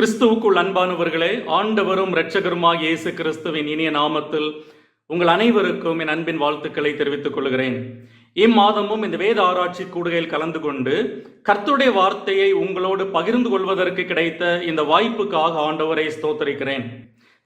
கிறிஸ்துவுக்குள் அன்பானவர்களே ஆண்டவரும் இரட்சகருமாக இயேசு கிறிஸ்துவின் இனிய நாமத்தில் உங்கள் அனைவருக்கும் என் அன்பின் வாழ்த்துக்களை தெரிவித்துக் கொள்கிறேன். இம்மாதமும் இந்த வேத ஆராய்ச்சி கூடுகையில் கலந்து கொண்டு கர்த்துடைய வார்த்தையை உங்களோடு பகிர்ந்து கொள்வதற்கு கிடைத்த இந்த வாய்ப்புக்காக ஆண்டவரை ஸ்தோத்தரிக்கிறேன்.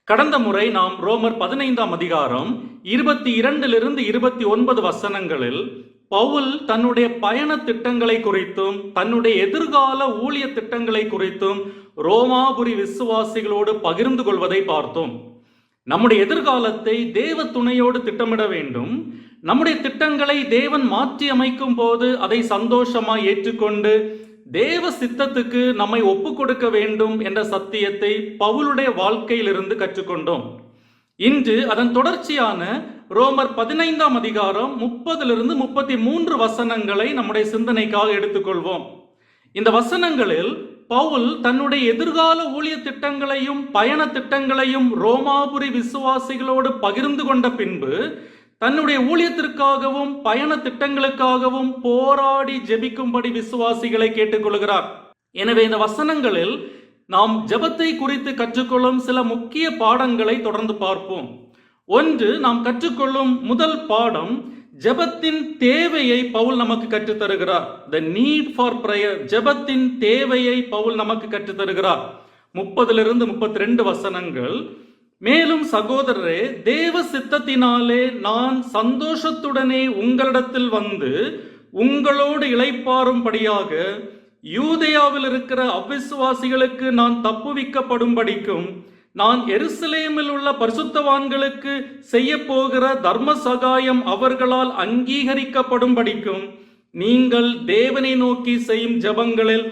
கடந்த முறை நாம் ரோமர் பதினைந்தாம் அதிகாரம் இருபத்தி இரண்டிலிருந்து இருபத்தி ஒன்பது வசனங்களில் பவுல் தன்னுடைய பயண திட்டங்களை குறித்தும் தன்னுடைய எதிர்கால ஊழிய திட்டங்களை குறித்தும் ரோமாபுரி விசுவாசிகளோடு பகிர்ந்து கொள்வதை பார்த்தோம். நம்முடைய எதிர்காலத்தை தேவ துணையோடு திட்டமிட வேண்டும். நம்முடைய திட்டங்களை தேவன் மாற்றி அமைக்கும் போது அதை சந்தோஷமாய் ஏற்றுக்கொண்டு தேவ சித்தத்துக்கு நம்மை ஒப்பு கொடுக்க வேண்டும் என்ற சத்தியத்தை பவுலுடைய வாழ்க்கையிலிருந்து கற்றுக்கொண்டோம். இன்று அதன் தொடர்ச்சியான ரோமர் பதினைந்தாம் அதிகாரம் முப்பதிலிருந்து முப்பத்தி மூன்று வசனங்களை நம்முடைய சிந்தனைக்காக எடுத்துக்கொள்வோம். இந்த வசனங்களில் பவுல் தன்னுடைய எதிர்கால ஊழிய திட்டங்களையும் பயண திட்டங்களையும் ரோமாபுரி விசுவாசிகளோடு பகிர்ந்து கொண்ட பின்பு தன்னுடைய ஊழியத்திற்காகவும் பயண திட்டங்களுக்காகவும் போராடி ஜெபிக்கும்படி விசுவாசிகளை கேட்டுக்கொள்கிறார். எனவே இந்த வசனங்களில் நாம் ஜெபத்தை குறித்து கற்றுக்கொள்ளும் சில முக்கிய பாடங்களை தொடர்ந்து பார்ப்போம். ஒன்று நாம் கற்றுக்கொள்ளும் முதல் பாடம் ஜெபத்தின் தேவையை பவுல் நமக்கு கற்றுத்தருகிறார். த நீட் ஃபார் ப்ரேயர் ஜெபத்தின் தேவையை பவுல் நமக்கு கற்றுத்தருகிறார். முப்பதிலிருந்து முப்பத்தி ரெண்டு வசனங்கள். மேலும் சகோதரரே தேவ சித்தத்தினாலே நான் சந்தோஷத்துடனே உங்களிடத்தில் வந்து உங்களோடு இளைப்பாறும்படியாக யூதேயாவில் இருக்கிற அவிசுவாசிகளுக்கு நான் தப்புவிக்கப்படும்படிக்கும் நான் எருசலேமில் உள்ள பரிசுத்தவான்களுக்கு செய்ய போகிற தர்ம சகாயம் அவர்களால் அங்கீகரிக்கப்படும்படிக்கும் நீங்கள் தேவனை நோக்கி செய்யும் ஜெபங்களில்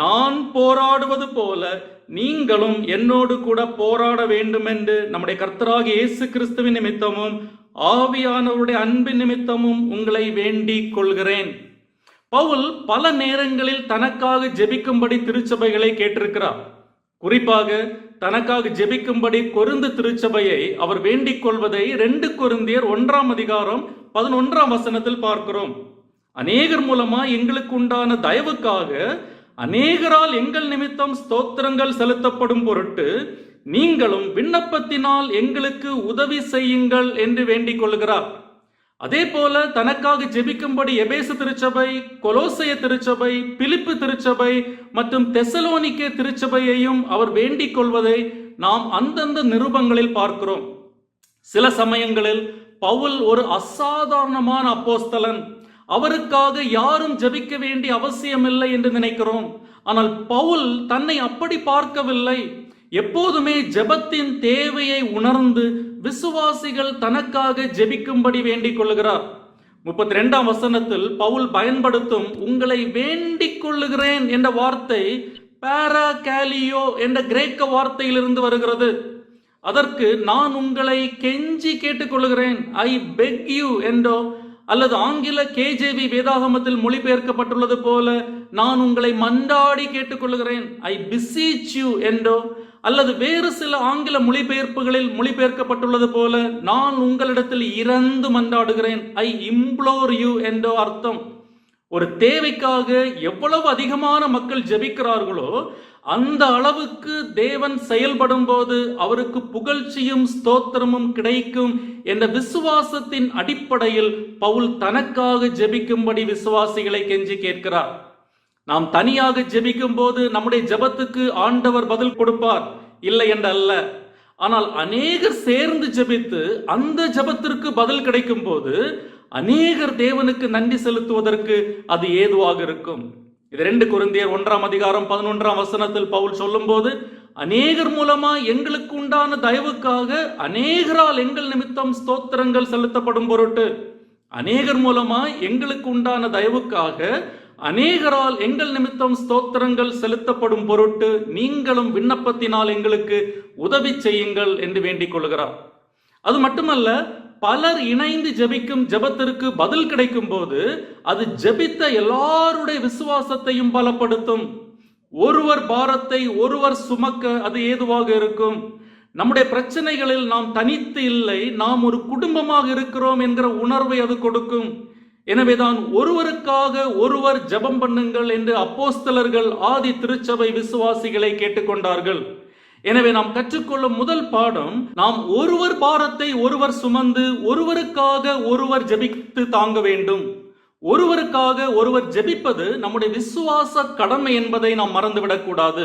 நான் போராடுவது போல நீங்களும் என்னோடு கூட போராட வேண்டும் என்று நம்முடைய கர்த்தராக இயேசு கிறிஸ்துவின் நிமித்தமும் ஆவியானவருடைய அன்பின் நிமித்தமும் உங்களை வேண்டிக் கொள்கிறேன். பவுல் பல நேரங்களில் தனக்காக ஜெபிக்கும்படி திருச்சபைகளை கேட்டிருக்கிறார். குறிப்பாக தனக்காக ஜெபிக்கும்படி கொருந்து திருச்சபையை அவர் வேண்டிக் கொள்வதை ரெண்டு கொருந்தியர் ஒன்றாம் அதிகாரம் பதினொன்றாம் வசனத்தில் பார்க்கிறோம். அநேகர் மூலமா எங்களுக்கு உண்டான தயவுக்காக அநேகரால் எங்கள் நிமித்தம் ஸ்தோத்திரங்கள் செலுத்தப்படும் பொருட்டு நீங்களும் விண்ணப்பத்தினால் எங்களுக்கு உதவி செய்யுங்கள் என்று வேண்டிக் கொள்கிறார் அதே போல தனக்காக ஜெபிக்கும்படி எபேசு திருச்சபை கொலோசைய திருச்சபை பிலிப்பு திருச்சபை மற்றும் தெசலோனிக்கே திருச்சபையையும் அவர் வேண்டிக் கொள்வதை நாம் அந்தந்த நிருபங்களில் பார்க்கிறோம். சில சமயங்களில் பவுல் ஒரு அசாதாரணமான அப்போஸ்தலன். அவருக்காக யாரும் ஜெபிக்க வேண்டிய அவசியமில்லை என்று நினைக்கிறோம். ஆனால் பவுல் தன்னை அப்படி பார்க்கவில்லை. எப்போதுமே ஜெபத்தின் தேவையை உணர்ந்து விசுவாசிகள் தனக்காக ஜெபிக்கும்படி வேண்டிக் கொள்ளுகிறார். முப்பத்தி ரெண்டாம் வசனத்தில் பவுல் பயன்படுத்தும் உங்களை வேண்டிக் கொள்ளுகிறேன் என்ற வார்த்தை பாரா கேலியோ என்ற கிரேக்க வார்த்தையிலிருந்து வருகிறது. அதற்கு நான் உங்களை கெஞ்சி கேட்டுக்கொள்கிறேன் ஐ பெக் யூ என்றோ அல்லது ஆங்கில கேஜேவி வேதாகமத்தில் மொழிபெயர்க்கப்பட்டுள்ளது போல நான் உங்களை மன்றாடி கேட்டுக்கொள்கிறேன் ஐ பிசீச் யூ என்றோ அல்லது வேறு சில ஆங்கில மொழிபெயர்ப்புகளில் மொழிபெயர்க்கப்பட்டுள்ளது போல நான் உங்களிடத்தில் இறந்து மன்றாடுகிறேன். ஐ இம்ப்ளோர் யூ என்றோ அர்த்தம். ஒரு தேவைக்காக எவ்வளவு அதிகமான மக்கள் ஜெபிக்கிறார்களோ அந்த அளவுக்கு தேவன் செயல்படும் போது அவருக்கு புகழ்ச்சியும் ஸ்தோத்திரமும் கிடைக்கும் என்ற விசுவாசத்தின் அடிப்படையில் பவுல் தனக்காக ஜெபிக்கும்படி விசுவாசிகளை கெஞ்சி கேட்கிறார். நாம் தனியாக ஜெபிக்கும் போது நம்முடைய ஜெபத்துக்கு ஆண்டவர் பதில் கொடுப்பார். இல்லை என்றல்ல. ஆனால் அநேகர் சேர்ந்து ஜெபித்து அந்த ஜெபத்திற்கு பதில் கிடைக்கும் போது அநேகர் தேவனுக்கு நன்றி செலுத்துவதற்கு அது ஏதுவாக இருக்கும். இது ரெண்டு குருந்தியர் ஒன்றாம் அதிகாரம் பதினொன்றாம் வசனத்தில் பவுல் சொல்லும்போது அநேகர் மூலமா எங்களுக்கு உண்டான தயவுக்காக அநேகரால் எங்கள் நிமித்தம் ஸ்தோத்திரங்கள் செலுத்தப்படும் பொருட்டு அநேகர் மூலமா எங்களுக்கு உண்டான தயவுக்காக அநேகரால் எங்கள் நிமித்தம் ஸ்தோத்திரங்கள் செலுத்தப்படும் பொருட்டு நீங்களும் விண்ணப்பத்தினால் எங்களுக்கு உதவி செய்யுங்கள் என்று வேண்டிக் கொள்கிறார். அது மட்டுமல்ல பலர் இணைந்து ஜெபிக்கும் ஜெபத்திற்கு பதில் கிடைக்கும் போது அது ஜெபித்த எல்லாருடைய விசுவாசத்தையும் பலப்படுத்தும். ஒருவர் பாரத்தை ஒருவர் சுமக்க அது ஏதுவாக இருக்கும். நம்முடைய பிரச்சனைகளில் நாம் தனித்து இல்லை நாம் ஒரு குடும்பமாக இருக்கிறோம் என்கிற உணர்வை அது கொடுக்கும். எனவேதான் ஒருவருக்காக ஒருவர் ஜெபம் பண்ணுங்கள் என்று அப்போஸ்தலர்கள் ஆதி திருச்சபை விசுவாசிகளை கேட்டுக்கொண்டார்கள். எனவே நாம் கற்றுக்கொள்ளும் முதல் பாடம் நாம் ஒருவர் பாரத்தை ஒருவர் சுமந்து ஒருவருக்காக ஒருவர் ஜெபித்து தாங்க வேண்டும். ஒருவருக்காக ஒருவர் ஜெபிப்பது நம்முடைய விசுவாச கடமை என்பதை நாம் மறந்துவிடக்கூடாது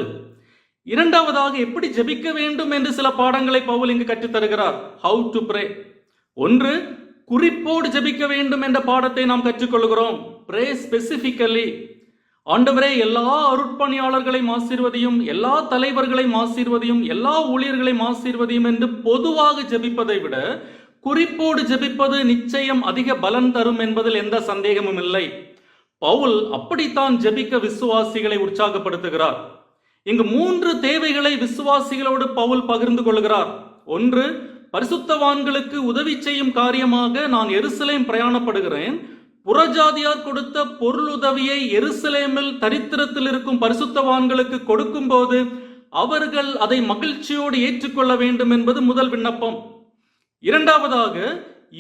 இரண்டாவதாக எப்படி ஜெபிக்க வேண்டும் என்று சில பாடங்களை பவுல் இங்கு கற்றுத் தருகிறார் ஹவு டு ப்ரே ஒன்று குறிப்போடு ஜெபிக்க வேண்டும் என்ற பாடத்தை நாம் கற்றுக்கொள்கிறோம். ப்ரே ஸ்பெசிபிக்கலி ஆண்டவரே எல்லா அருட்பணியாளர்களையும் ஆசீர்வதியும் எல்லா தலைவர்களையும் ஆசீர்வதியும் எல்லா ஊழியர்களையும் ஆசீர்வதியும் என்று பொதுவாக ஜெபிப்பதை விட குறிப்போடு ஜெபிப்பது நிச்சயம் அதிக பலன் தரும் என்பதில் எந்த சந்தேகமும் இல்லை. பவுல் அப்படித்தான் ஜெபிக்க விசுவாசிகளை உற்சாகப்படுத்துகிறார். இங்கு மூன்று தேவைகளை விசுவாசிகளோடு பவுல் பகிர்ந்து கொள்கிறார். ஒன்று பரிசுத்தவான்களுக்கு உதவி செய்யும் காரியமாக நான் எருசலேம் பிரயாணப்படுகிறேன். புறஜாதியார் கொடுத்த பொருளுதவியை எருசலேமில் தரித்திரத்தில் இருக்கும் பரிசுத்தவான்களுக்கு கொடுக்கும்போது அவர்கள் அதை மகிழ்ச்சியோடு ஏற்றுக்கொள்ள வேண்டும் என்பது முதல் விண்ணப்பம். இரண்டாவதாக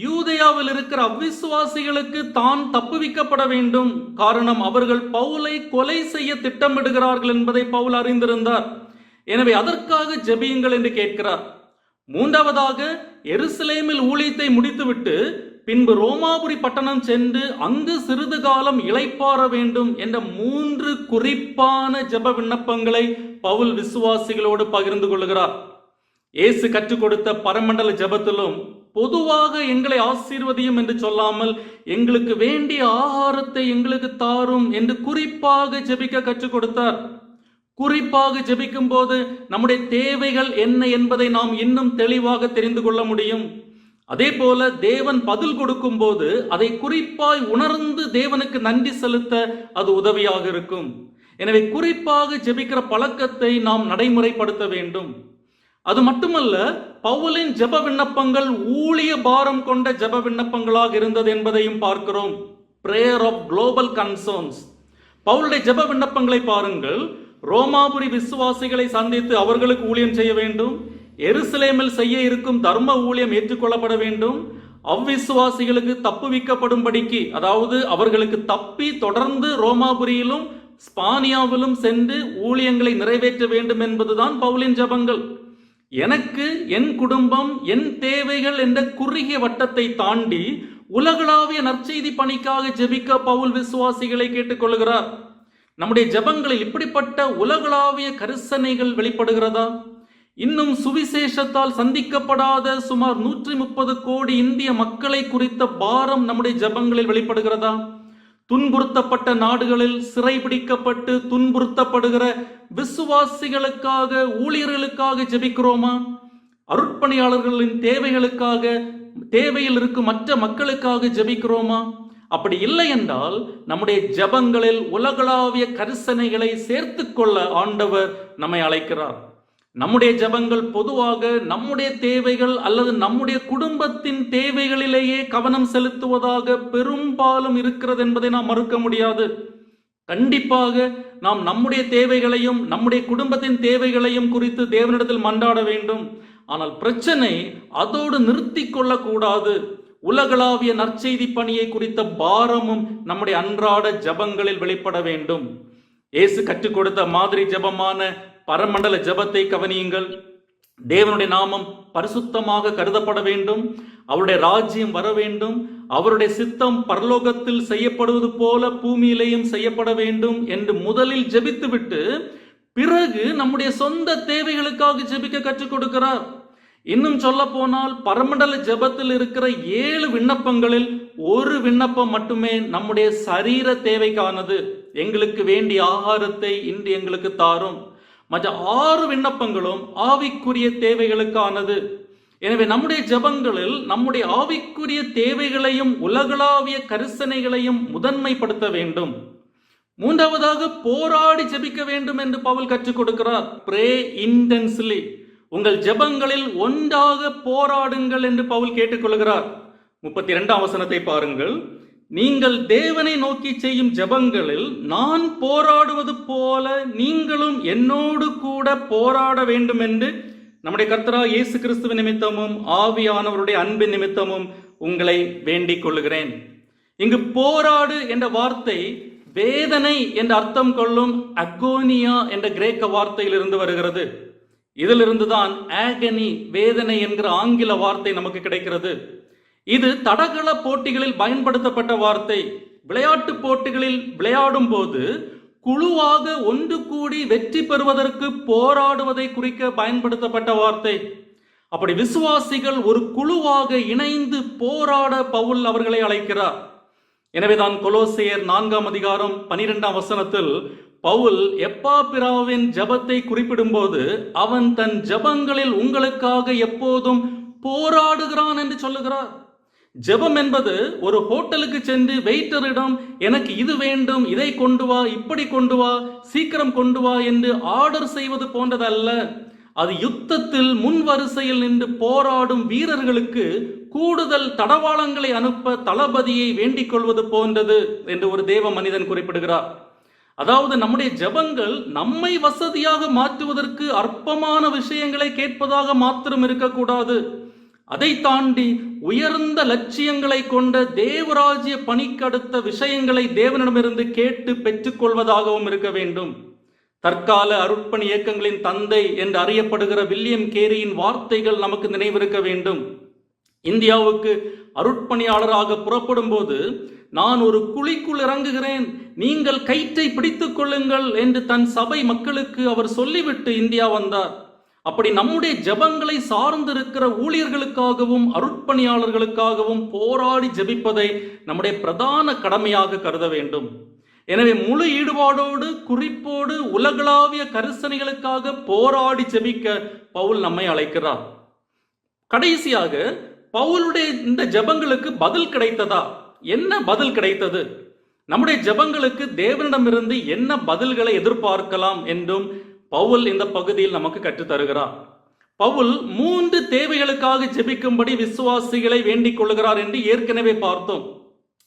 யூதயாவில் இருக்கிற அவ்விசுவாசிகளுக்கு தான் தப்புவிக்கப்பட வேண்டும். காரணம் அவர்கள் பவுலை கொலை செய்ய திட்டமிடுகிறார்கள் என்பதை பவுல் அறிந்திருந்தார். எனவே அதற்காக ஜெபியுங்கள் என்று கேட்கிறார். மூன்றாவதாக எருசலேமில் ஊழியத்தை முடித்துவிட்டு பின்பு ரோமாபுரி பட்டணம் சென்று அங்கு சிறிது காலம் இளைப்பாற வேண்டும் என்ற மூன்று குறிப்பான ஜெப விண்ணப்பங்களை பவுல் விசுவாசிகளோடு பகிர்ந்து கொள்கிறார். இயேசு கற்றுக் கொடுத்த பரமண்டல ஜெபத்திலும் பொதுவாக எங்களை ஆசீர்வதியும் என்று சொல்லாமல் எங்களுக்கு வேண்டிய ஆகாரத்தை எங்களுக்கு தாரும் என்று குறிப்பாக ஜெபிக்க கற்றுக் கொடுத்தார். குறிப்பாக ஜெபிக்கும் போது நம்முடைய தேவைகள் என்ன என்பதை நாம் இன்னும் தெளிவாக தெரிந்து கொள்ள முடியும். அதே போல தேவன் பதில் கொடுக்கும் போது அதை குறிப்பாய் உணர்ந்து தேவனுக்கு நன்றி செலுத்த அது உதவியாக இருக்கும். எனவே குறிப்பாக ஜெபிக்கிற பழக்கத்தை நாம் நடைமுறைப்படுத்த வேண்டும். அது மட்டுமல்ல பவுலின் ஜெப விண்ணப்பங்கள் ஊழிய பாரம் கொண்ட ஜெப விண்ணப்பங்களாக இருந்தது என்பதையும் பார்க்கிறோம். பிரேயர் ஆஃப் குளோபல் கன்சர்ன்ஸ் பவுலுடைய ஜெப விண்ணப்பங்களை பாருங்கள். ரோமாபுரி விசுவாசிகளை சந்தித்து அவர்களுக்கு ஊழியம் செய்ய வேண்டும். எருசலேமில் செய்ய இருக்கும் தர்ம ஊழியம் ஏற்றுக்கொள்ளப்பட வேண்டும். அவ்விசுவாசிகளுக்கு தப்புவிக்கப்படும்படிக்கு அதாவது அவர்களுக்கு தப்பி தொடர்ந்து ரோமாபுரியிலும் ஸ்பானியாவிலும் சென்று ஊழியங்களை நிறைவேற்ற வேண்டும் என்பதுதான் பவுலின் ஜபங்கள். எனக்கு என் குடும்பம் என் தேவைகள் என்ற குறுகிய வட்டத்தை தாண்டி உலகளாவிய நற்செய்தி பணிக்காக ஜெபிக்க பவுல் விசுவாசிகளை கேட்டுக்கொள்கிறார். நம்முடைய ஜெபங்களில் இப்படிப்பட்ட உலகளாவிய கரிசனைகள் வெளிப்படுகிறதா? இன்னும் சுவிசேஷத்தால் சந்திக்கப்படாத சுமார் நூற்றி முப்பது கோடி இந்திய மக்களை குறித்த பாரம் நம்முடைய ஜெபங்களில் வெளிப்படுகிறதா? துன்புறுத்தப்பட்ட நாடுகளில் சிறைபிடிக்கப்பட்டு துன்புறுத்தப்படுகிற விசுவாசிகளுக்காக ஊழியர்களுக்காக ஜெபிக்கிறோமா? அருட்பணியாளர்களின் தேவைகளுக்காக தேவையில் இருக்கும் மற்ற மக்களுக்காக ஜெபிக்கிறோமா? அப்படி இல்லை என்றால் நம்முடைய ஜெபங்களில் உலகளாவிய கரிசனைகளை சேர்த்துக்கொள்ள ஆண்டவர் நம்மை அழைக்கிறார். நம்முடைய ஜெபங்கள் பொதுவாக நம்முடைய தேவைகள் அல்லது நம்முடைய குடும்பத்தின் தேவைகளிலேயே கவனம் செலுத்துவதாக பெரும்பாலும் இருக்கிறது என்பதை நாம் மறுக்க முடியாது. கண்டிப்பாக நாம் நம்முடைய தேவைகளையும் நம்முடைய குடும்பத்தின் தேவைகளையும் குறித்து தேவனிடத்தில் மன்றாட வேண்டும். ஆனால் பிரச்சனை அதோடு நிறுத்தி கொள்ளக்கூடாது. உலகளாவிய நற்செய்தி பணியை குறித்த பாரமும் நம்முடைய அன்றாட ஜபங்களில் வெளிப்பட வேண்டும். இயேசு கற்றுக் கொடுத்த மாதிரி ஜபமான பரமண்டல ஜபத்தை கவனியுங்கள். தேவனுடைய நாமம் பரிசுத்தமாக கருதப்பட வேண்டும். அவருடைய ராஜ்யம் வர வேண்டும். அவருடைய சித்தம் பரலோகத்தில் செய்யப்படுவது போல பூமியிலேயும் செய்யப்பட வேண்டும் என்று முதலில் ஜெபித்துவிட்டு பிறகு நம்முடைய சொந்த தேவைகளுக்காக ஜெபிக்க கற்றுக் கொடுக்கிறார். இன்னும் சொல்ல போனால் பரமண்டல ஜெபத்தில் இருக்கிற ஏழு விண்ணப்பங்களில் ஒரு விண்ணப்பம் மட்டுமே நம்முடைய சரீர தேவைக்கானது. எங்களுக்கு வேண்டிய ஆகாரத்தை இன்று எங்களுக்கு தாரும். மற்ற ஆறு விண்ணப்பங்களும் ஆவிக்குரிய தேவைகளுக்கானது. எனவே நம்முடைய ஜெபங்களில் நம்முடைய ஆவிக்குரிய தேவைகளையும் உலகளாவிய கரிசனைகளையும் முதன்மைப்படுத்த வேண்டும். மூன்றாவதாக போராடி ஜெபிக்க வேண்டும் என்று பவுல் கற்றுக் கொடுக்கிறார். ப்ரே இன்டென்ஸ்லி உங்கள் ஜெபங்களில் ஒன்றாக போராடுங்கள் என்று பவுல் கேட்டுக்கொள்கிறார். முப்பத்தி இரண்டாம் வசனத்தை பாருங்கள். நீங்கள் தேவனை நோக்கி செய்யும் ஜெபங்களில் நான் போராடுவது போல நீங்களும் என்னோடு கூட போராட வேண்டும் என்று நம்முடைய கர்த்தரா இயேசு கிறிஸ்துவ நிமித்தமும் ஆவியானவருடைய அன்பின் நிமித்தமும் உங்களை வேண்டிக் கொள்கிறேன் இங்கு போராடு என்ற வார்த்தை வேதனை என்ற அர்த்தம் கொள்ளும் அகோனியா என்ற கிரேக்க வார்த்தையிலிருந்து வருகிறது. இதிலிருந்து தான் ஆகனி வேதனை என்கிற ஆங்கில வார்த்தை நமக்கு கிடைக்கிறது. இது தடகள போட்டிகளில் பயன்படுத்தப்பட்ட வார்த்தை. விளையாட்டு போட்டிகளில் விளையாடும் போது குழுவாக ஒன்று கூடி வெற்றி பெறுவதற்கு போராடுவதை குறிக்க பயன்படுத்தப்பட்ட வார்த்தை. அப்படி விசுவாசிகள் ஒரு குழுவாக இணைந்து போராட பவுல் அவர்களை அழைக்கிறார். எனவேதான் கொலோசையர் நான்காம் அதிகாரம் பனிரெண்டாம் வசனத்தில் பவுல் எப்பா பிராவின் ஜபத்தை குறிப்பிடும்போது அவன் தன் ஜபங்களில் உங்களுக்காக எப்போதும் போராடுகிறான் என்று சொல்லுகிறார். ஜெபம் என்பது ஒரு ஹோட்டலுக்கு சென்று வெயிட்டரிடம் எனக்கு இது வேண்டும் இதை கொண்டு வா இப்படி கொண்டு வா சீக்கிரம் கொண்டு வா என்று ஆர்டர் செய்வது போன்றதல்ல. அது யுத்தத்தில் முன் வரிசையில் நின்று போராடும் வீரர்களுக்கு கூடுதல் தடவாளங்களை அனுப்ப தளபதியை வேண்டிக் கொள்வது போன்றது என்று ஒரு தேவ மனிதன் குறிப்பிடுகிறார். அதாவது நம்முடைய ஜெபங்கள் நம்மை வசதியாக மாற்றுவதற்கு அற்பமான விஷயங்களை கேட்பதாக மாத்திரம் இருக்கக்கூடாது. அதை தாண்டி உயர்ந்த லட்சியங்களை கொண்ட தேவராஜ்ய பணிக்கடுத்த விஷயங்களை தேவனிடமிருந்து கேட்டு பெற்றுக்கொள்வதாகவும் இருக்க வேண்டும். தற்கால அருட்பணி இயக்கங்களின் தந்தை என்று அறியப்படுகிற வில்லியம் கேரியின் வார்த்தைகள் நமக்கு நினைவிருக்க வேண்டும். இந்தியாவுக்கு அருட்பணியாளராக புறப்படும் போது நான் ஒரு குழிக்குள் இறங்குகிறேன். நீங்கள் கயிற்றை பிடித்துக் கொள்ளுங்கள் என்று தன் சபை மக்களுக்கு அவர் சொல்லிவிட்டு இந்தியா வந்தார். அப்படி நம்முடைய ஜெபங்களை சார்ந்திருக்கிற ஊழியர்களுக்காகவும் அருட்பணியாளர்களுக்காகவும் போராடி ஜெபிப்பதை நம்முடைய பிரதான கடமையாக கருத வேண்டும். எனவே முழு ஈடுபாடோடு குறிப்போடு உலகளாவிய கரிசனைகளுக்காக போராடி ஜெபிக்க பவுல் நம்மை அழைக்கிறார். கடைசியாக பவுலுடைய இந்த ஜெபங்களுக்கு பதில் கிடைத்ததா? என்ன பதில் கிடைத்தது? நம்முடைய ஜெபங்களுக்கு தேவனிடமிருந்து என்ன பதில்களை எதிர்பார்க்கலாம் என்றும் பவுல் இந்த பகுதியில் நமக்கு கற்றுத்தருகிறார். பவுல் மூன்று தேவைகளுக்காக ஜெபிக்கும்படி விசுவாசிகளை வேண்டிக் கொள்கிறார் என்று ஏற்கனவே பார்த்தோம்.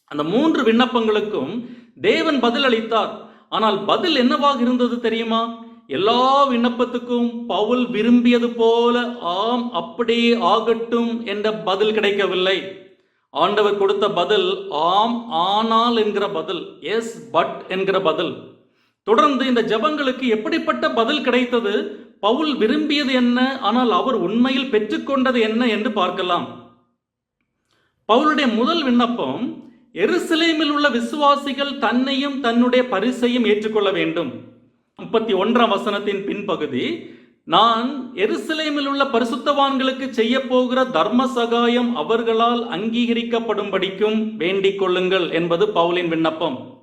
அந்த மூன்று விண்ணப்பங்களுக்கும் தேவன் பதில் அளித்தார். ஆனால் பதில் என்னவாக இருந்தது தெரியுமா? எல்லா விண்ணப்பத்துக்கும் பவுல் விரும்பியது போல ஆம் அப்படியே ஆகட்டும் என்ற பதில் கிடைக்கவில்லை. ஆண்டவர் கொடுத்த பதில் ஆம் ஆனால் என்கிற பதில் எஸ் பட் என்கிற பதில். தொடர்ந்து இந்த ஜெபங்களுக்கு எப்படிப்பட்ட பதில் கிடைத்தது? பவுல் விரும்பியது என்ன? ஆனால் அவர் உண்மையில் பெற்றுக்கொண்டது என்ன என்று பார்க்கலாம். பவுலுடைய முதல் விண்ணப்பம் எருசலேமில் உள்ள விசுவாசிகள் தன்னையும் தன்னுடைய பரிசையும் ஏற்றுக்கொள்ள வேண்டும். முப்பத்தி ஒன்றாம் வசனத்தின் பின்பகுதி நான் எருசலேமில் உள்ள பரிசுத்தவான்களுக்கு செய்ய போகிற தர்ம சகாயம் அவர்களால் அங்கீகரிக்கப்படும்படிக்கும் வேண்டிக் கொள்ளுங்கள் என்பது பவுலின் விண்ணப்பம்.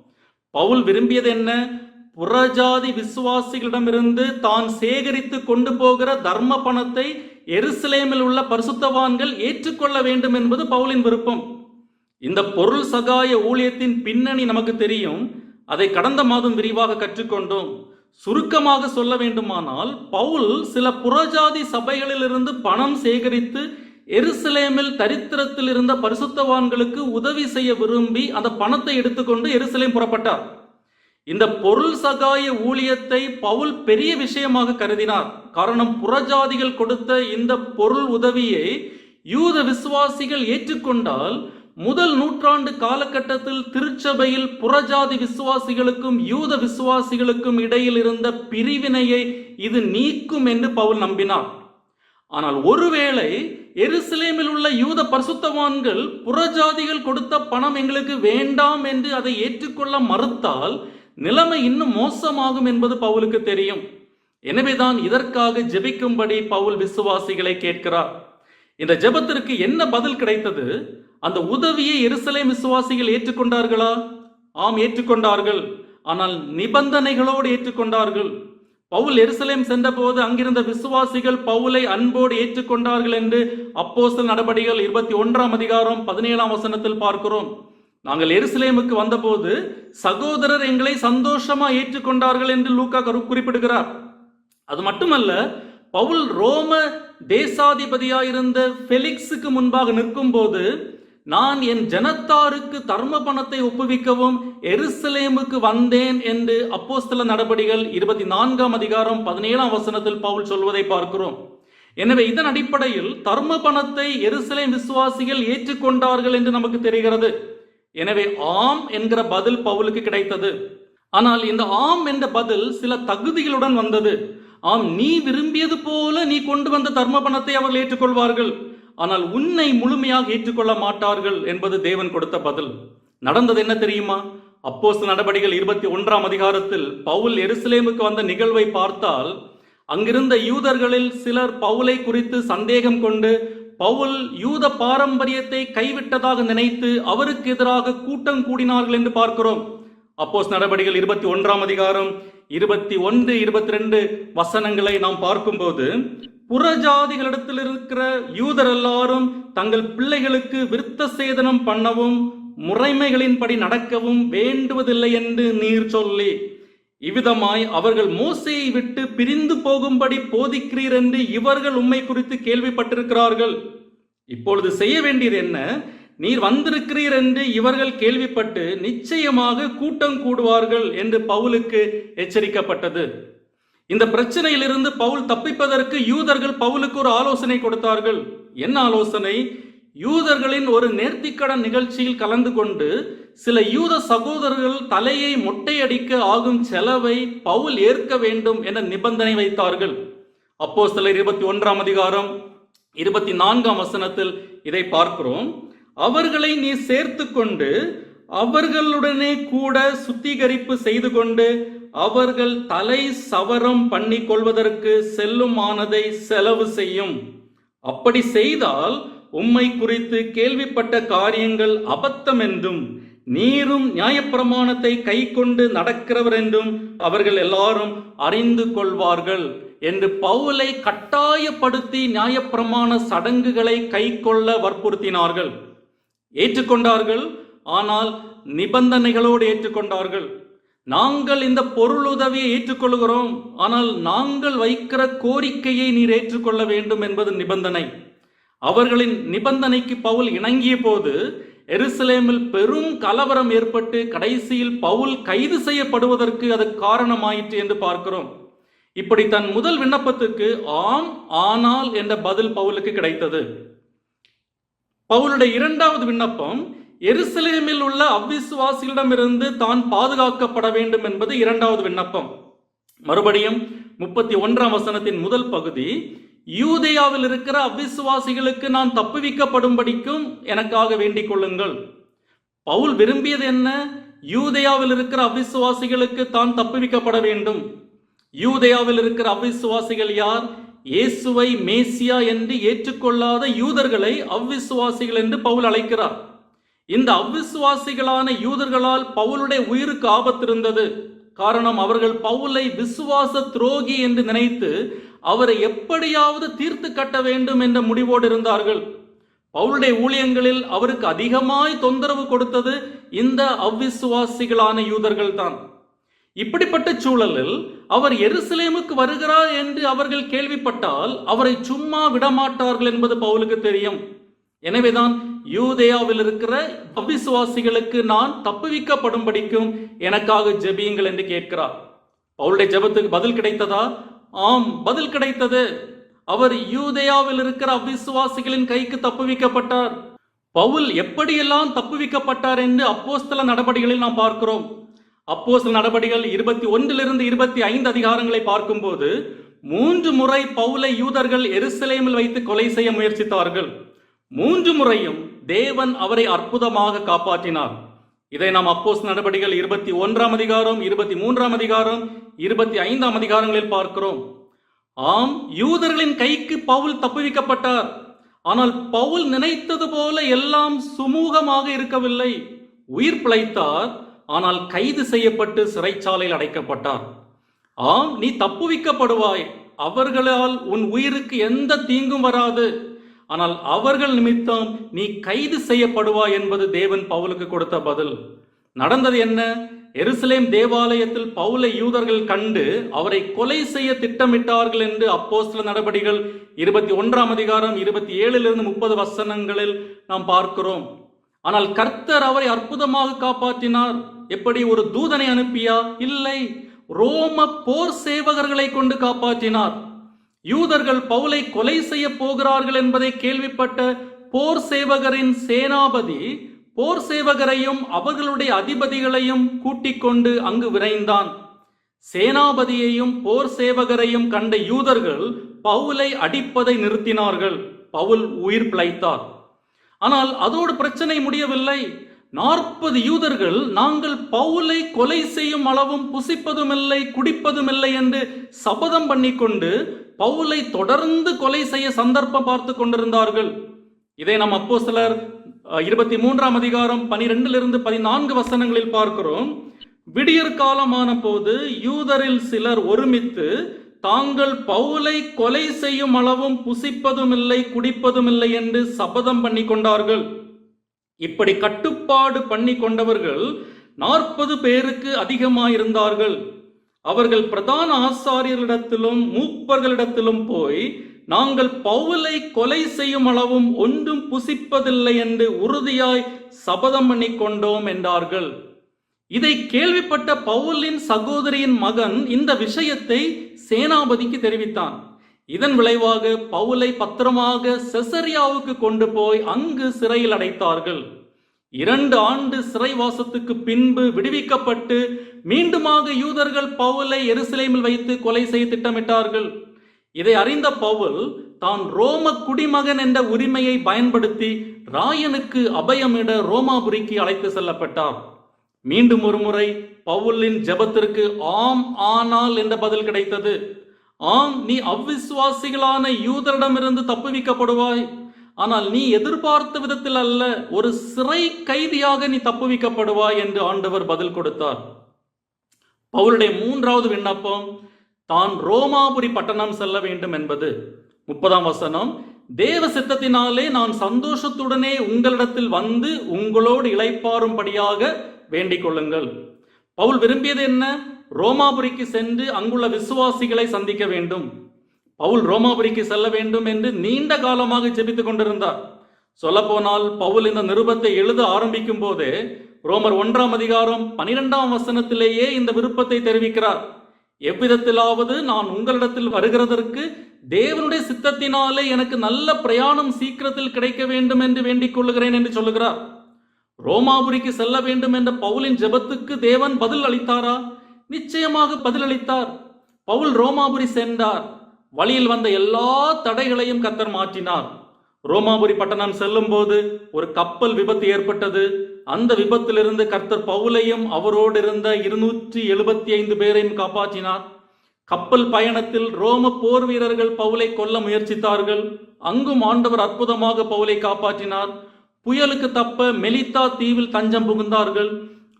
பவுல் விரும்பியது என்ன? புறஜாதி விசுவாசிகளிடமிருந்து தான் சேகரித்து கொண்டு போகிற தர்ம பணத்தை எருசலேமில் உள்ள பரிசுத்தவான்கள் ஏற்றுக்கொள்ள வேண்டும் என்பது பவுலின் விருப்பம். இந்த பொருள் சகாய ஊழியத்தின் பின்னணி நமக்கு தெரியும். அதை கடந்த மாதம் விரிவாக கற்றுக்கொண்டோம். சுருக்கமாக சொல்ல வேண்டுமானால் பவுல் சில புறஜாதி சபைகளிலிருந்து பணம் சேகரித்து எருசலேமில் தரித்திரத்தில் இருந்த பரிசுத்தவான்களுக்கு உதவி செய்ய விரும்பி அந்த பணத்தை எடுத்துக்கொண்டு எருசலேம் புறப்பட்டார். இந்த பொருள் சகாய ஊழியத்தை பவுல் பெரிய விஷயமாக கருதினார். காரணம் புறஜாதிகள் கொடுத்த இந்த பொருள் உதவியை யூத விசுவாசிகள் ஏற்றுக்கொண்டால் முதல் நூற்றாண்டு காலகட்டத்தில் திருச்சபையில் புறஜாதி விசுவாசிகளுக்கும் யூத விசுவாசிகளுக்கும் இடையில் இருந்த பிரிவினையை இது நீக்கும் என்று பவுல் நம்பினார். ஆனால் ஒருவேளை எருசலேமில் உள்ள யூத பரிசுத்தவான்கள் புறஜாதிகள் கொடுத்த பணம் எங்களுக்கு வேண்டாம் என்று அதை ஏற்றுக்கொள்ள மறுத்தால் நிலைமை இன்னும் மோசமாகும் என்பது பவுலுக்கு தெரியும். எனவேதான் இதற்காக ஜெபிக்கும்படி பவுல் விசுவாசிகளை கேட்கிறார். இந்த ஜெபத்திற்கு என்ன பதில் கிடைத்தது? அந்த உதவியை எருசலேம் விசுவாசிகள் ஏற்றுக்கொண்டார்களா? ஆம் ஏற்றுக்கொண்டார்கள். ஆனால் நிபந்தனைகளோடு ஏற்றுக்கொண்டார்கள். பவுல் எருசலேம் சென்றபோது அங்கிருந்த விசுவாசிகள் பவுலை அன்போடு ஏற்றுக்கொண்டார்கள் என்று அப்போசல் நடபடிகள் இருபத்தி ஒன்றாம் அதிகாரம் பதினேழாம் வசனத்தில் பார்க்கிறோம். நாங்கள் எருசலேமுக்கு வந்தபோது சகோதரர் எங்களை சந்தோஷமா ஏற்றுக்கொண்டார்கள் என்று லூக்கா கரு- குறிப்பிடுகிறார். அது மட்டுமல்ல பவுல் ரோம தேசாதிபதியாயிருந்த ஃபெலிக்ஸுக்கு முன்பாக நிற்கும் போது நான் என் ஜனத்தாருக்கு தர்ம பணத்தை ஒப்புவிக்கவும் எருசலேமுக்கு வந்தேன் என்று அப்போஸ்தல நடபடிகள் இருபத்தி நான்காம் அதிகாரம் பதினேழாம் வசனத்தில் பவுல் சொல்வதை பார்க்கிறோம். எனவே இதன் அடிப்படையில் தர்ம பணத்தை எருசலேம் விசுவாசிகள் ஏற்றுக்கொண்டார்கள் என்று நமக்கு தெரிகிறது. எனவே ஆம் என்கிற பதில் பவுலுக்கு கிடைத்தது. ஆனால் இந்த ஆம் என்ற பதில் சில தகுதிகளுடன் வந்தது. ஆம் நீ விரும்பியது போல நீ கொண்டு வந்த தர்ம பணத்தை அவர்கள் ஏற்றுக்கொள்வார்கள். ஆனால் உன்னை முழுமையாக ஏற்றுக்கொள்ள மாட்டார்கள் என்பது தேவன் கொடுத்த பதில். நடந்தது என்ன தெரியுமா? அப்போஸ் நடபடிகள் இருபத்தி ஒன்றாம் அதிகாரத்தில் பவுல் எருசலேமுக்கு வந்த நிகழ்வை பார்த்தால் அங்கிருந்த யூதர்களில் சிலர் பவுலை குறித்து சந்தேகம் கொண்டு பவுல் யூத பாரம்பரியத்தை கைவிட்டதாக நினைத்து அவருக்கு எதிராக கூட்டம் கூடினார்கள் என்று பார்க்கிறோம். அப்போஸ் நடபடிகள் இருபத்தி ஒன்றாம் அதிகாரம் இருபத்தி ஒன்று இருபத்தி ரெண்டு வசனங்களை நாம் பார்க்கும்போது புறஜாதிகளிடத்தில் இருக்கிற யூதர் எல்லாரும் தங்கள் பிள்ளைகளுக்கு விருத்த சேதனம் பண்ணவும் முறைமைகளின்படி நடக்கவும் வேண்டுவதில்லை என்று நீர் சொல்லி இவ்விதமாய் அவர்கள் மோசையை விட்டு பிரிந்து போகும்படி போதிக்கிறீர் என்று இவர்கள் உண்மை குறித்து கேள்விப்பட்டிருக்கிறார்கள். இப்பொழுது செய்ய வேண்டியது என்ன? நீர் வந்திருக்கிறீர் என்று இவர்கள் கேள்விப்பட்டு நிச்சயமாக கூட்டம் கூடுவார்கள் என்று பவுலுக்கு எச்சரிக்கப்பட்டது. இந்த பிரச்சனையிலிருந்து பவுல் தப்பிப்பதற்கு யூதர்கள் பவுலுக்கு ஒரு ஆலோசனை கொடுத்தார்கள். என்ன ஆலோசனை? யூதர்களின் ஒரு நேர்த்திக்கடன் நிகழ்ச்சியில் கலந்து கொண்டு சில யூத சகோதரர்கள் தலையை மொட்டையடிக்க ஆகும் செலவை பவுல் ஏற்க வேண்டும் என நிபந்தனை வைத்தார்கள். அப்போ சில இருபத்தி ஒன்றாம் அதிகாரம் இருபத்தி நான்காம் வசனத்தில் இதை பார்க்கிறோம். அவர்களை நீ சேர்த்து கொண்டு அவர்களுடனே கூட சுத்திகரிப்பு செய்து கொண்டு அவர்கள் தலை சவரம் பண்ணி கொள்வதற்கு செல்லுமானதை செலவு செய்யும். அப்படி செய்தால் உம்மை குறித்து கேள்விப்பட்ட காரியங்கள் அபத்தம் என்றும் நீரும் நியாயப்பிரமாணத்தை கை கொண்டு நடக்கிறவர் என்றும் அவர்கள் எல்லாரும் அறிந்து கொள்வார்கள் என்று பவுலை கட்டாயப்படுத்தி நியாயப்பிரமாண சடங்குகளை கை கொள்ள வற்புறுத்தினார்கள். ஏற்றுக்கொண்டார்கள் ஆனால் நிபந்தனைகளோடு ஏற்றுக்கொண்டார்கள். நாங்கள் இந்த பொருளுதவியை ஏற்றுக்கொள்கிறோம். ஆனால் நாங்கள் வைக்கிற கோரிக்கையை நீர் ஏற்றுக்கொள்ள வேண்டும் என்பது நிபந்தனை. அவர்களின் நிபந்தனைக்கு பவுல் இணங்கிய போது எருசலேமில் பெரும் கலவரம் ஏற்பட்டு கடைசியில் பவுல் கைது செய்யப்படுவதற்கு அது காரணமாயிற்று என்று பார்க்கிறோம். இப்படி தன் முதல் விண்ணப்பத்துக்கு ஆம் ஆனால் என்ற பதில் பவுலுக்கு கிடைத்தது. பவுலுடைய இரண்டாவது விண்ணப்பம் எருசலேமில் உள்ள அவ்விசுவாசிகளிடமிருந்து தான் பாதுகாக்கப்பட வேண்டும் என்பது இரண்டாவது விண்ணப்பம். மறுபடியும் முப்பத்தி ஒன்றாம் வசனத்தின் முதல் பகுதி யூதேயாவில் இருக்கிற அவ்விசுவாசிகளுக்கு நான் தப்புவிக்கப்படும்படிக்கும் எனக்காக வேண்டிக் கொள்ளுங்கள். பவுல் விரும்பியது என்ன? யூதேயாவில் இருக்கிற அவ்விசுவாசிகளுக்கு தான் தப்புவிக்கப்பட வேண்டும். யூதேயாவில் இருக்கிற அவ்விசுவாசிகள் யார்? இயேசுவை மேசியா என்று ஏற்றுக்கொள்ளாத யூதர்களை அவ்விசுவாசிகள் என்று பவுல் அழைக்கிறார். இந்த அவ்விசுவாசிகளான யூதர்களால் பவுலுடைய உயிருக்கு ஆபத்து இருந்தது காரணம் அவர்கள் பவுலை விசுவாச துரோகி என்று நினைத்து அவரை எப்படியாவது தீர்த்து கட்ட வேண்டும் என்ற முடிவோடு இருந்தார்கள். பவுலுடைய ஊழியங்களில் அவருக்கு அதிகமாய் தொந்தரவு கொடுத்தது இந்த அவ்விசுவாசிகளான யூதர்கள் தான் இப்படிப்பட்ட சூழலில் அவர் எருசலேமுக்கு வருகிறார் என்று அவர்கள் கேள்விப்பட்டால் அவரை சும்மா விடமாட்டார்கள் என்பது பவுலுக்கு தெரியும். எனவேதான் யூதேயாவில் இருக்கிற அவிசுவாசிகளுக்கு நான் தப்புவிக்கப்படும்படிக்கும் எனக்காக ஜெபியுங்கள் என்று கேட்கிறார். பவுளுடைய ஜெபத்துக்கு பதில் கிடைத்ததா? ஆம் பதில் கிடைத்தது. அவர் யூதேயாவில் இருக்கிற அவிசுவாசிகளின் கைக்கு தப்புவிக்கப்பட்டார். பவுல் எப்படியெல்லாம் தப்புவிக்கப்பட்டார் என்று அப்போஸ்தல நடபடிகளில் நாம் பார்க்கிறோம். அப்போஸ்தல நடபடிகள் இருபத்தி ஒன்றிலிருந்து இருபத்தி ஐந்து அதிகாரங்களை பார்க்கும்போது மூன்று முறை பவுலை யூதர்கள் எருசலேமில் வைத்து கொலை செய்ய முயற்சித்தார்கள். மூன்று முறையும் தேவன் அவரை அற்புதமாக காப்பாற்றினார். இதை நாம் அப்போஸ் நடவடிக்கைகள் இருபத்தி ஒன்றாம் அதிகாரம் இருபத்தி மூன்றாம் அதிகாரம் இருபத்தி ஐந்தாம் அதிகாரங்களில் பார்க்கிறோம். ஆம் யூதர்களின் கைக்கு பவுல் தப்புவிக்கப்பட்டார். ஆனால் பவுல் நினைத்தது போல எல்லாம் சுமூகமாக இருக்கவில்லை. உயிர் பிழைத்தார் ஆனால் கைது செய்யப்பட்டு சிறைச்சாலையில் அடைக்கப்பட்டார். ஆம் நீ தப்புவிக்கப்படுவாய். அவர்களால் உன் உயிருக்கு எந்த தீங்கும் வராது. ஆனால் அவர்கள் நிமித்தம் நீ கைது செய்யப்படுவாய் என்பது தேவன் பவுலுக்கு கொடுத்த பதில். நடந்தது என்ன? எருசலேம் தேவாலயத்தில் பவுலை யூதர்கள் கண்டு அவரை கொலை செய்ய திட்டமிட்டார்கள் என்று அப்போஸ்தல நடபடிகள் இருபத்தி ஒன்றாம் அதிகாரம் இருபத்தி ஏழிலிருந்து முப்பது வசனங்களில் நாம் பார்க்கிறோம். ஆனால் கர்த்தர் அவரை அற்புதமாக காப்பாற்றினார். எப்படி? ஒரு தூதனை அனுப்பியா? இல்லை. ரோம போர் சேவகர்களை கொண்டு காப்பாற்றினார். யூதர்கள் பவுலை கொலை செய்ய போகிறார்கள் என்பதை கேள்விப்பட்ட போர் சேவகரின் சேனாபதி போர் சேவகரையும் அவர்களுடைய அதிபதிகளையும் கூட்டிக் கொண்டு அங்கு விரைந்தான். சேனாபதியையும் போர் சேவகரையும் கண்ட யூதர்கள் பவுலை அடிப்பதை நிறுத்தினார்கள். பவுல் உயிர் பிழைத்தார். ஆனால் அதோடு பிரச்சனை முடியவில்லை. நாற்பது யூதர்கள் நாங்கள் பவுலை கொலை செய்யும் அளவும் புசிப்பதுமில்லை குடிப்பதுமில்லை என்று சபதம் பண்ணிக்கொண்டு பவுலை தொடர்ந்து கொலை செய்ய சந்தர்ப்பம் பார்த்து கொண்டிருந்தார்கள். இதை நம் அப்போ சிலர் இருபத்தி மூன்றாம் அதிகாரம் பனிரெண்டிலிருந்து பதினான்கு வசனங்களில் பார்க்கிறோம். விடியற் காலமான போது யூதரில் சிலர் ஒருமித்து தாங்கள் பவுலை கொலை செய்யும் அளவும் புசிப்பதும் இல்லை குடிப்பதும் இல்லை என்று சபதம் பண்ணி கொண்டார்கள் இப்படி கட்டுப்பாடு பண்ணி கொண்டவர்கள் நாற்பது பேருக்கு அதிகமாயிருந்தார்கள். அவர்கள் பிரதான ஆசாரியர்களிடத்திலும் மூப்பர்களிடத்திலும் போய் நாங்கள் பவுலை கொலை செய்யும் அளவும் ஒன்றும் புசிப்பதில்லை என்று உறுதியாய் சபதம் பண்ணி கொண்டோம் என்றார்கள். இதை கேள்விப்பட்ட பவுலின் சகோதரியின் மகன் இந்த விஷயத்தை சேனாபதிக்கு தெரிவித்தான். இதன் விளைவாக பவுலை பத்திரமாக செசரியாவுக்கு கொண்டு போய் அங்கு சிறையில் அடைத்தார்கள். இரண்டு ஆண்டு சிறைவாசத்துக்கு பின்பு விடுவிக்கப்பட்டு மீண்டுமாக யூதர்கள் பவுலை எருசலேமில் வைத்து கொலை செய்ய திட்டமிட்டார்கள். இதை அறிந்த பவுல் தான் ரோம குடிமகன் என்ற உரிமையை பயன்படுத்தி ராயனுக்கு அபயமிட ரோமாபுரிக்கு அழைத்து செல்லப்பட்டார். மீண்டும் ஒருமுறை பவுலின் ஜெபத்திற்கு ஆம் ஆனால் என்ற பதில் கிடைத்தது. ஆம் நீ அவ்விசுவாசிகளான யூதரிடமிருந்து தப்புவிக்கப்படுவாய். ஆனால் நீ எதிர்பார்த்த விதத்தில் அல்ல ஒரு சிறை கைதியாக நீ தப்புவிக்கப்படுவாய் என்று ஆண்டவர் பதில் கொடுத்தார். பவுலுடைய மூன்றாவது விண்ணப்பம் தான் ரோமாபுரி பட்டணம் செல்ல வேண்டும் என்பது. முப்பதாம் வசனம் தேவ சித்தத்தினாலே நான் சந்தோஷத்துடனே உங்களிடத்தில் வந்து உங்களோடு இழைப்பாரும்படியாக வேண்டிக் கொள்ளுங்கள். பவுல் விரும்பியது என்ன? ரோமாபுரிக்கு சென்று அங்குள்ள விசுவாசிகளை சந்திக்க வேண்டும். பவுல் ரோமாபுரிக்கு செல்ல வேண்டும் என்று நீண்ட காலமாக ஜெபித்துக் கொண்டிருந்தார். சொல்லப்போனால் பவுல் இந்த நிருபத்தை எழுத ஆரம்பிக்கும் போதே ரோமர் ஒன்றாம் அதிகாரம் பனிரெண்டாம் வசனத்திலேயே இந்த விருப்பத்தை தெரிவிக்கிறார். எவ்விதத்திலாவது நான் உங்களிடத்தில் வருகிறதற்கு தேவனுடைய சித்தத்தினாலே எனக்கு நல்ல பிரயாணம் சீக்கிரத்தில் கிடைக்க வேண்டும் என்று வேண்டிக் கொள்ளுகிறேன் என்று சொல்லுகிறார். ரோமாபுரிக்கு செல்ல வேண்டும் என்ற பவுலின் ஜெபத்துக்கு தேவன் பதில் அளித்தாரா? நிச்சயமாக பதிலளித்தார். பவுல் ரோமாபுரி சென்றார். வழியில் வந்த எல்லா தடைகளையும் கத்தர் மாற்றினார். ரோமாபுரி பட்டணம் செல்லும் போது ஒரு கப்பல் விபத்து ஏற்பட்டது. அந்த விபத்திலிருந்து கர்த்தர் பவுலையும் அவரோடு இருந்த இருநூற்றி எழுபத்தி ஐந்து பேரையும் காப்பாற்றினார். கப்பல் பயணத்தில் ரோம போர் வீரர்கள் பவுலை கொல்ல முயற்சித்தார்கள். அங்கும் ஆண்டவர் அற்புதமாக பவுலை காப்பாற்றினார். புயலுக்கு தப்ப மெலித்தா தீவில் தஞ்சம் புகுந்தார்கள்.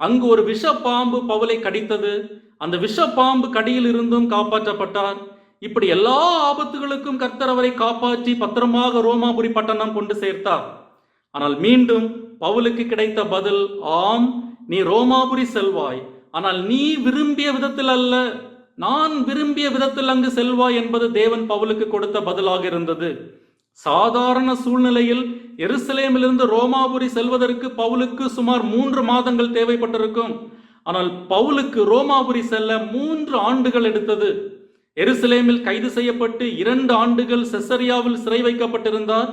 அங்கு ஒரு விஷ பாம்பு பவுலை கடித்தது. அந்த விஷ பாம்பு கடியில் இருந்தும் காப்பாற்றப்பட்டார். இப்படி எல்லா ஆபத்துகளுக்கும் கர்த்தர் அவரை காப்பாற்றி பத்திரமாக ரோமாபுரி பட்டணம் கொண்டு சேர்த்தார். ஆனால் மீண்டும் பவுலுக்கு கிடைத்த பதில் ஆம் நீ ரோமாபுரி செல்வாய். ஆனால் நீ விரும்பிய விதத்தில் அல்ல. நான் விரும்பிய விதத்தில் அங்கு செல்வாய் என்பது தேவன் பவுலுக்கு கொடுத்த பதிலாக இருந்தது. சாதாரண சூழ்நிலையில் எருசலேமிலிருந்து ரோமாபுரி செல்வதற்கு பவுலுக்கு சுமார் மூன்று மாதங்கள் தேவைப்பட்டிருக்கும். ஆனால் பவுலுக்கு ரோமாபுரி செல்ல மூன்று ஆண்டுகள் எடுத்தது. எருசலேமில் கைது செய்யப்பட்டு இரண்டு ஆண்டுகள் செசரியாவில் சிறை வைக்கப்பட்டிருந்தார்.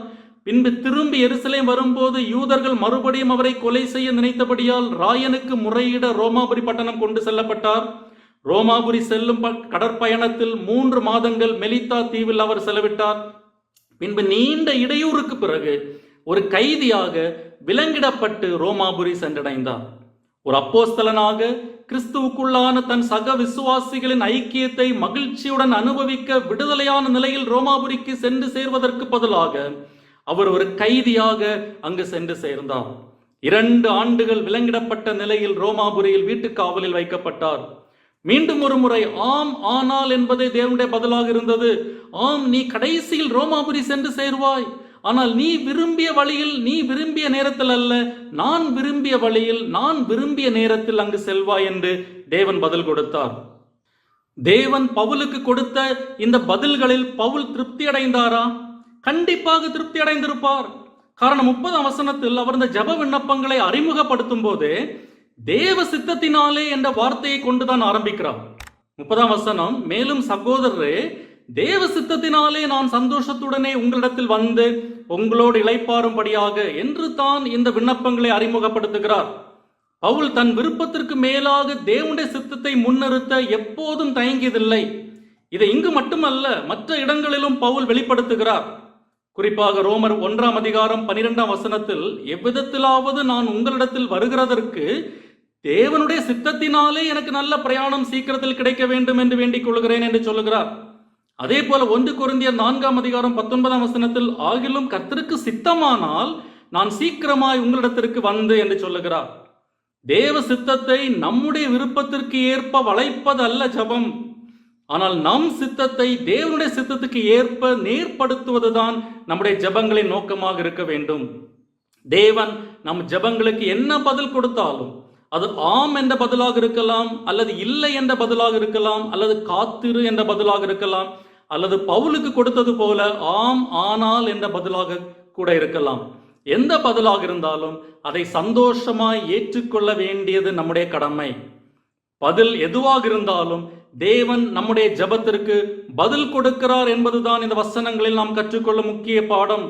பின்பு திரும்பி எருசலேம் வரும்போது யூதர்கள் மறுபடியும் அவரை கொலை செய்ய நினைத்தபடியால் ராயனுக்கு முறையிட ரோமாபுரி பட்டணம் கொண்டு செல்லப்பட்டார். ரோமாபுரி செல்லும் கடற்பயணத்தில் மூன்று மாதங்கள் மெலித்தா தீவில் அவர் செலவிட்டார். பின்பு நீண்ட இடையூறுக்கு பிறகு ஒரு கைதியாக விலங்கிடப்பட்டு ரோமாபுரி சென்றடைந்தார். ஒரு அப்போஸ்தலனாக கிறிஸ்துவுக்குள்ளான தன் சக விசுவாசிகளின் ஐக்கியத்தை மகிழ்ச்சியுடன் அனுபவிக்க விடுதலையான நிலையில் ரோமாபுரிக்கு சென்று சேர்வதற்கு பதிலாக அவர் ஒரு கைதியாக அங்கு சென்று சேர்ந்தார். இரண்டு ஆண்டுகள் விலங்கிடப்பட்ட நிலையில் ரோமாபுரியில் வீட்டுக் காவலில் வைக்கப்பட்டார். மீண்டும் ஒரு முறை ஆம் ஆனால் என்பதே தேவனுடைய பதிலாக இருந்தது. ஆம் நீ கடைசியில் ரோமாபுரி சென்று சேருவாய். ஆனால் நீ விரும்பிய வழியில் நீ விரும்பிய நேரத்தில் அல்ல நான் விரும்பிய வழியில் நான் விரும்பிய நேரத்தில் அங்கு செல்வாய் என்று தேவன் பதில் கொடுத்தார். தேவன் பவுலுக்கு கொடுத்த இந்த பதில்களில் பவுல் திருப்தி அடைந்தாரா கண்டிப்பாக திருப்தி அடைந்திருப்பார் காரணம் முப்பது அவசனத்தில் அவர் இந்த ஜெப விண்ணப்பங்களை அறிமுகப்படுத்தும் போது தேவ சித்தத்தினாலே என்ற வார்த்தையை கொண்டுதான் ஆரம்பிக்கிறார். முப்பதாம் வசனம் மேலும் சகோதரரே தேவ சித்தத்தினாலே நான் சந்தோஷத்துடனே உங்களிடத்தில் வந்து உங்களோடு இழைப்பாரும்படியாக என்று தான் இந்த விண்ணப்பங்களை அறிமுகப்படுத்துகிறார். பவுல் தன் விருப்பத்திற்கு மேலாக தேவனுடைய சித்தத்தை முன்னிறுத்த எப்போதும் தயங்கியதில்லை. இதை இங்கு மட்டுமல்ல மற்ற இடங்களிலும் பவுல் வெளிப்படுத்துகிறார். குறிப்பாக ரோமர் ஒன்றாம் அதிகாரம் பனிரெண்டாம் வசனத்தில் எவ்விதத்திலாவது நான் உங்களிடத்தில் வருகிறதற்கு தேவனுடைய சித்தத்தினாலே எனக்கு நல்ல பிரயாணம் சீக்கிரத்தில் கிடைக்க வேண்டும் என்று வேண்டிக் கொள்கிறேன் என்று சொல்லுகிறார். அதே போல ஒன்று குருந்தியர் நான்காம் அதிகாரம் பத்தொன்பதாம் வசனத்தில் ஆகிலும் கர்த்தருக்கு சித்தமானால் நான் சீக்கிரமாய் உங்களிடத்திற்கு வந்து என்று சொல்லுகிறார். தேவ சித்தத்தை நம்முடைய விருப்பத்திற்கு ஏற்ப வளைப்பதல்ல ஜபம். ஆனால் நம் சித்தத்தை தேவனுடைய சித்தத்துக்கு ஏற்ப நேர்படுத்துவதுதான் நம்முடைய ஜபங்களின் நோக்கமாக இருக்க வேண்டும். தேவன் நம் ஜபங்களுக்கு என்ன பதில் கொடுத்தாலும் அது ஆம் என்ற பதிலாக இருக்கலாம் அல்லது இல்லை என்ற பதிலாக இருக்கலாம் அல்லது காத்திரு என்ற பதிலாக இருக்கலாம் அல்லது பவுலுக்கு கொடுத்தது போல ஆம் ஆனால் என்ற பதிலாக கூட இருக்கலாம். எந்த பதிலாக இருந்தாலும் அதை சந்தோஷமாய் ஏற்றுக்கொள்ள வேண்டியது நம்முடைய கடமை. பதில் எதுவாக இருந்தாலும் தேவன் நம்முடைய ஜெபத்திற்கு பதில் கொடுக்கிறார் என்பதுதான் இந்த வசனங்களில் நாம் கற்றுக்கொள்ளும் முக்கிய பாடம்.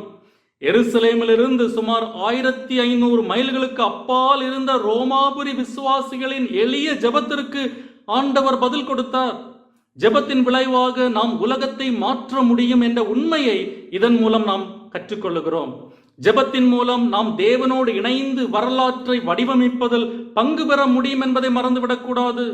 எருசலேமிலிருந்து சுமார் ஆயிரத்தி ஐநூறு மைல்களுக்கு அப்பால் இருந்த ரோமாபுரி விசுவாசிகளின் எளிய ஜெபத்திற்கு ஆண்டவர் பதில் கொடுத்தார். ஜெபத்தின் விளைவாக நாம் உலகத்தை மாற்ற முடியும் என்ற உண்மையை இதன் மூலம் நாம் கற்றுக்கொள்ளுகிறோம். ஜெபத்தின் மூலம் நாம் தேவனோடு இணைந்து வரலாற்றை வடிவமைப்பதில் பங்கு பெற முடியும் என்பதை மறந்துவிடக்கூடாது.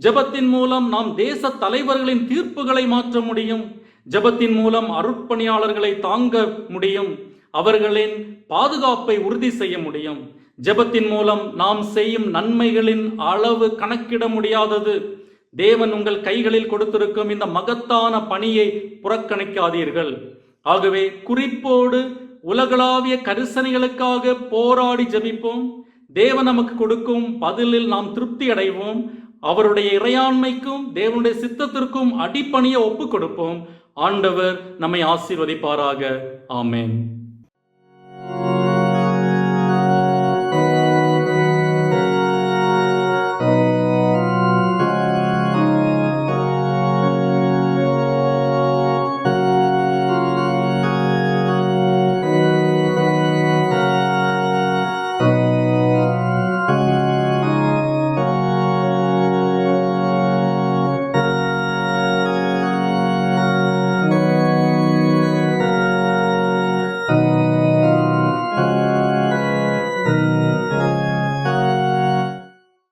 ஜெபத்தின் மூலம் நாம் தேச தலைவர்களின் தீர்ப்புகளை மாற்ற முடியும். ஜெபத்தின் மூலம் அருட்பணியாளர்களை தாங்க முடியும். அவர்களின் பாதுகாப்பை உறுதி செய்ய முடியும். ஜெபத்தின் மூலம் நாம் செய்யும் நன்மைகளின் அளவு கணக்கிட முடியாதது. தேவன் உங்கள் கைகளில் கொடுத்திருக்கும் இந்த மகத்தான பணியை புறக்கணிக்காதீர்கள். ஆகவே குறிப்போடு உலகளாவிய கரிசனைகளுக்காக போராடி ஜெபிப்போம். தேவன் நமக்கு கொடுக்கும் பதிலில் நாம் திருப்தி அடைவோம். அவருடைய இறையாண்மைக்கும் தேவனுடைய சித்தத்திற்கும் அடிப்பணிய ஒப்பு கொடுப்போம் ஆண்டவர் நம்மை ஆசீர்வதிப்பாராக. ஆமேன்.